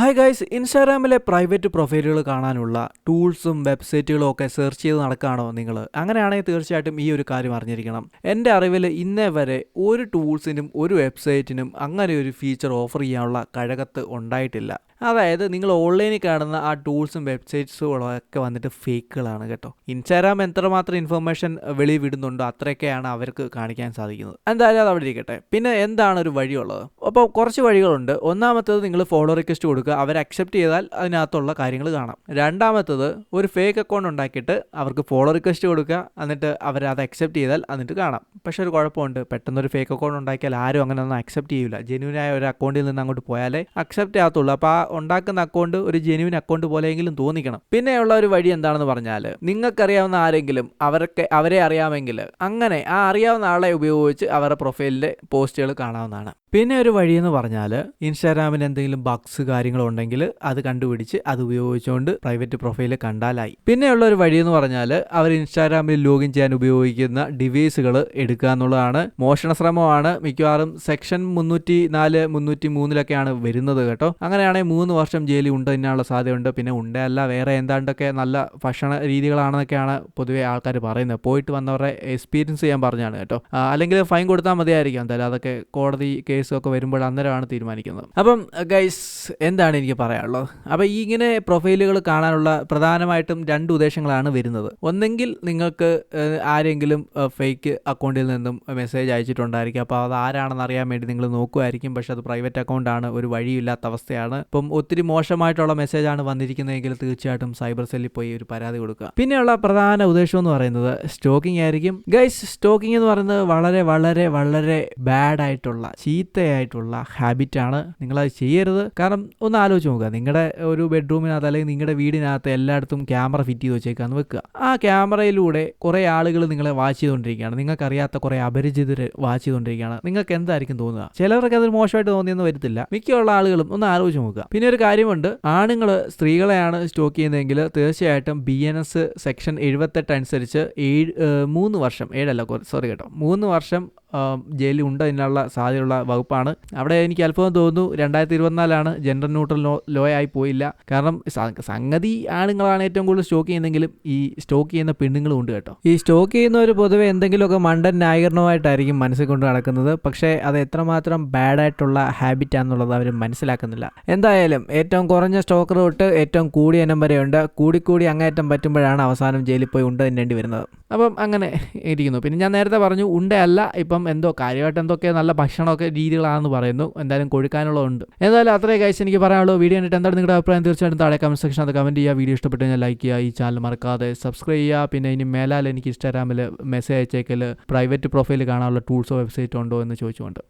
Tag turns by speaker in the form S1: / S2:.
S1: Hi guys ഇൻസ്റ്റാഗ്രാമിലെ private പ്രൊഫൈലുകൾ കാണാനുള്ള ടൂൾസും വെബ്സൈറ്റുകളും ഒക്കെ സെർച്ച് ചെയ്ത് നടക്കുകയാണോ നിങ്ങൾ? അങ്ങനെയാണെങ്കിൽ തീർച്ചയായിട്ടും ഈ ഒരു കാര്യം അറിഞ്ഞിരിക്കണം. എന്റെ അറിവിൽ ഇന്നേ വരെ ഒരു ടൂൾസിനും ഒരു വെബ്സൈറ്റിനും അങ്ങനെ ഒരു ഫീച്ചർ ഓഫർ ചെയ്യാനുള്ള കഴകത്ത് ഉണ്ടായിട്ടില്ല. അതായത് നിങ്ങൾ ഓൺലൈനിൽ കാണുന്ന ആ ടൂൾസും വെബ്സൈറ്റ്സും ഒക്കെ വന്നിട്ട് ഫേക്കുകളാണ് കേട്ടോ. ഇൻസ്റ്റാഗ്രാം എത്രമാത്രം ഇൻഫർമേഷൻ വെളി വിടുന്നുണ്ടോ അത്രയൊക്കെയാണ് അവർക്ക് കാണിക്കാൻ സാധിക്കുന്നത്. എന്തായാലും അത് അവിടെ ഇരിക്കട്ടെ. പിന്നെ എന്താണ് ഒരു വഴിയുള്ളത്? അപ്പോൾ കുറച്ച് വഴികളുണ്ട്. ഒന്നാമത്തേത് നിങ്ങൾ ഫോളോ റിക്വസ്റ്റ് കൊടുക്കുക. അവർ അക്സെപ്റ്റ് ചെയ്താൽ അതിനകത്തുള്ള കാര്യങ്ങൾ കാണാം. രണ്ടാമത്തത് ഒരു ഫേക്ക് അക്കൗണ്ട് ഉണ്ടാക്കിയിട്ട് അവർക്ക് ഫോളോ റിക്വസ്റ്റ് കൊടുക്കുക. എന്നിട്ട് അവർ അത് അക്സെപ്റ്റ് ചെയ്താൽ എന്നിട്ട് കാണാം. പക്ഷേ ഒരു കുഴപ്പമുണ്ട്. പെട്ടെന്ന് ഒരു ഫേക്ക് അക്കൗണ്ട് ഉണ്ടാക്കിയാൽ ആരും അങ്ങനെ ഒന്നും അക്സെപ്റ്റ് ചെയ്യില്ല ജെന്യൂനായ ഒരു അക്കൗണ്ടിൽ നിന്ന് അങ്ങോട്ട് പോയാലേ അക്സെപ്റ്റ് ചെയ്യാത്തുള്ളൂ അപ്പോൾ ആ ഉണ്ടാക്കുന്ന അക്കൗണ്ട് ഒരു ജെനുവിൻ അക്കൗണ്ട് പോലെയെങ്കിലും തോന്നിക്കണം. പിന്നെയുള്ള ഒരു വഴി എന്താണെന്ന് പറഞ്ഞാൽ നിങ്ങൾക്കറിയാവുന്ന ആരെങ്കിലും അവർക്ക് അവരെ അറിയാമെങ്കിൽ അങ്ങനെ ആ അറിയാവുന്ന ആളെ ഉപയോഗിച്ച് അവരുടെ പ്രൊഫൈലിലെ പോസ്റ്റുകൾ കാണാവുന്നതാണ്. പിന്നെ ഒരു വഴി എന്ന് പറഞ്ഞാൽ ഇൻസ്റ്റാഗ്രാമിൽ എന്തെങ്കിലും ബഗ്സ് കാര്യങ്ങളോ ഉണ്ടെങ്കിൽ അത് കണ്ടുപിടിച്ച് അത് ഉപയോഗിച്ചുകൊണ്ട് പ്രൈവറ്റ് പ്രൊഫൈൽ കണ്ടാലായി. പിന്നെയുള്ള ഒരു വഴി എന്ന് പറഞ്ഞാൽ അവർ ഇൻസ്റ്റാഗ്രാമിൽ ലോഗിൻ ചെയ്യാൻ ഉപയോഗിക്കുന്ന ഡിവൈസുകൾ എടുക്കുക എന്നുള്ളതാണ്. മോഷണ ശ്രമമാണ്. മിക്കവാറും സെക്ഷൻ മുന്നൂറ്റി നാല് മുന്നൂറ്റി മൂന്നിലൊക്കെയാണ് വരുന്നത് കേട്ടോ. അങ്ങനെയാണെങ്കിൽ മൂന്ന് വർഷം ജയിലിൽ ഉണ്ട് തന്നെയുള്ള സാധ്യതയുണ്ട്. പിന്നെ ഉണ്ടല്ല വേറെ എന്താണ്ടൊക്കെ നല്ല ഭക്ഷണ രീതികളാണെന്നൊക്കെയാണ് പൊതുവേ ആൾക്കാർ പറയുന്നത്. പോയിട്ട് വന്നവരെ എക്സ്പീരിയൻസ് ചെയ്യാൻ പറഞ്ഞാണ് കേട്ടോ. അല്ലെങ്കിൽ ഫൈൻ കൊടുത്താൽ മതിയായിരിക്കും. എന്തായാലും അതൊക്കെ കോടതി കേസൊക്കെ വരുമ്പോൾ അന്നേരമാണ് തീരുമാനിക്കുന്നത്. അപ്പം ഗൈസ് എന്താണ് എനിക്ക് പറയാനുള്ളത്? അപ്പോൾ ഈ ഇങ്ങനെ പ്രൊഫൈലുകൾ കാണാനുള്ള പ്രധാനമായിട്ടും രണ്ട് ഉദ്ദേശങ്ങളാണ് വരുന്നത്. ഒന്നെങ്കിൽ നിങ്ങൾക്ക് ഏഹ്, ആരെങ്കിലും ഫേക്ക് അക്കൗണ്ടിൽ നിന്നും മെസ്സേജ് അയച്ചിട്ടുണ്ടായിരിക്കും. അപ്പോൾ അത് ആരാണെന്ന് അറിയാൻ വേണ്ടി നിങ്ങൾ നോക്കുമായിരിക്കും. പക്ഷേ അത് പ്രൈവറ്റ് അക്കൗണ്ടാണ് ഒരു വഴിയില്ലാത്ത അവസ്ഥയാണ്. ഇപ്പം ഒത്തിരി മോശമായിട്ടുള്ള മെസ്സേജാണ് വന്നിരിക്കുന്നതെങ്കിൽ തീർച്ചയായിട്ടും സൈബർ സെല്ലിൽ പോയി ഒരു പരാതി കൊടുക്കുക. പിന്നെയുള്ള പ്രധാന ഉദ്ദേശം എന്ന് പറയുന്നത് സ്റ്റോക്കിംഗ് ആയിരിക്കും. ഗൈസ് സ്റ്റോക്കിംഗ് എന്ന് പറയുന്നത് വളരെ വളരെ വളരെ ബാഡ് ആയിട്ടുള്ള ചീത്തയായിട്ടുള്ള ഹാബിറ്റാണ് നിങ്ങളത് ചെയ്യരുത്. കാരണം ഒന്ന് ആലോചിച്ച് നോക്കുക. നിങ്ങളുടെ ഒരു ബെഡ്റൂമിനകത്ത് അല്ലെങ്കിൽ നിങ്ങളുടെ വീടിനകത്ത് എല്ലായിടത്തും ക്യാമറ ഫിറ്റ് ചെയ്ത് വെച്ചേക്കാന്ന് വെക്കുക. ആ ക്യാമറയിലൂടെ കുറേ ആളുകൾ നിങ്ങളെ വാച്ച് ചെയ്തുകൊണ്ടിരിക്കുകയാണ് നിങ്ങൾക്കറിയാത്ത കുറേ അപരിചിതരെ വാച്ച് ചെയ്തുകൊണ്ടിരിക്കുകയാണ് നിങ്ങൾക്ക് എന്തായിരിക്കും തോന്നുക? ചിലർക്ക് അത് മോശമായിട്ട് തോന്നിയെന്ന് വരത്തില്ല. മിക്കുള്ള ആളുകളും ഒന്ന് ആലോചിച്ച് നോക്കുക. പിന്നെ ഒരു കാര്യമുണ്ട്. ആണുങ്ങൾ സ്ത്രീകളെയാണ് സ്റ്റോക്ക് ചെയ്യുന്നതെങ്കിൽ തീർച്ചയായിട്ടും ബി എൻ എസ് സെക്ഷൻ എഴുപത്തെട്ട് അനുസരിച്ച് ഏഴ് മൂന്ന് വർഷം ഏഴല്ല സോറി കേട്ടോ. മൂന്ന് വർഷം ജയിലിൽ ഉണ്ട് അതിനുള്ള സാധ്യതയുള്ള വകുപ്പാണ്. അവിടെ എനിക്ക് അത്ഭുതം തോന്നുന്നു രണ്ടായിരത്തി ഇരുപത്തിനാലാണ് ജെൻഡർ ന്യൂട്രൽ ലോ ലോ ആയി പോയില്ല. കാരണം സംഗതി ആണുങ്ങളാണ് ഏറ്റവും കൂടുതൽ സ്റ്റോക്ക് ചെയ്യുന്നെങ്കിലും ഈ സ്റ്റോക്ക് ചെയ്യുന്ന പെണ്ണുങ്ങളും ഉണ്ട് കേട്ടോ. ഈ സ്റ്റോക്ക് ചെയ്യുന്നവർ പൊതുവെ എന്തെങ്കിലുമൊക്കെ മണ്ടൻ ന്യായീകരണമായിട്ടായിരിക്കും മനസ്സിൽ കൊണ്ട് നടക്കുന്നത്. പക്ഷേ അത് എത്രമാത്രം ബാഡായിട്ടുള്ള ഹാബിറ്റാണെന്നുള്ളത് അവർ മനസ്സിലാക്കുന്നില്ല. എന്തായാലും ഏറ്റവും കുറഞ്ഞ സ്റ്റോക്കർ തൊട്ട് ഏറ്റവും കൂടിയ ഇനം വരെയുണ്ട് കൂടിക്കൂടി അങ്ങേറ്റം പറ്റുമ്പോഴാണ് അവസാനം ജയിലിൽ പോയി ഉണ്ട് എന്നേണ്ടി വരുന്നത്. അപ്പം അങ്ങനെ ഇരിക്കുന്നു. പിന്നെ ഞാൻ നേരത്തെ പറഞ്ഞു ഉണ്ടയല്ല ഇപ്പം എന്തോ കാര്യമായിട്ട് എന്തൊക്കെ നല്ല ഭക്ഷണമൊക്കെ രീതികളാണെന്ന് പറയുന്നു. എന്തായാലും കൊഴുക്കാനുള്ളതുണ്ട് എന്തായാലും അത്രയും കഴിച്ച് എനിക്ക് പറയാനുള്ളൂ. വീഡിയോ കണ്ടിട്ട് എന്താണ് നിങ്ങളുടെ അഭിപ്രായം തീർച്ചയായിട്ടും താഴെ കമന്റ് സെക്ഷൻ അത് കമന്റ് ചെയ്യുക. വീഡിയോ ഇഷ്ടപ്പെട്ട് കഴിഞ്ഞാൽ ലൈക്ക് ചെയ്യുക. ഈ ചാനൽ മറക്കാതെ സബ്സ്ക്രൈബ് ചെയ്യുക. പിന്നെ ഇനി മേലാൽ എനിക്ക് ഇൻസ്റ്റാഗ്രാമിൽ മെസ്സേജ് അയച്ചേക്കൽ പ്രൈവറ്റ് പ്രൊഫൈൽ കാണാനുള്ള ടൂൾസോ വെബ്സൈറ്റോ ഉണ്ടോ എന്ന് ചോദിച്ചുകൊണ്ട്.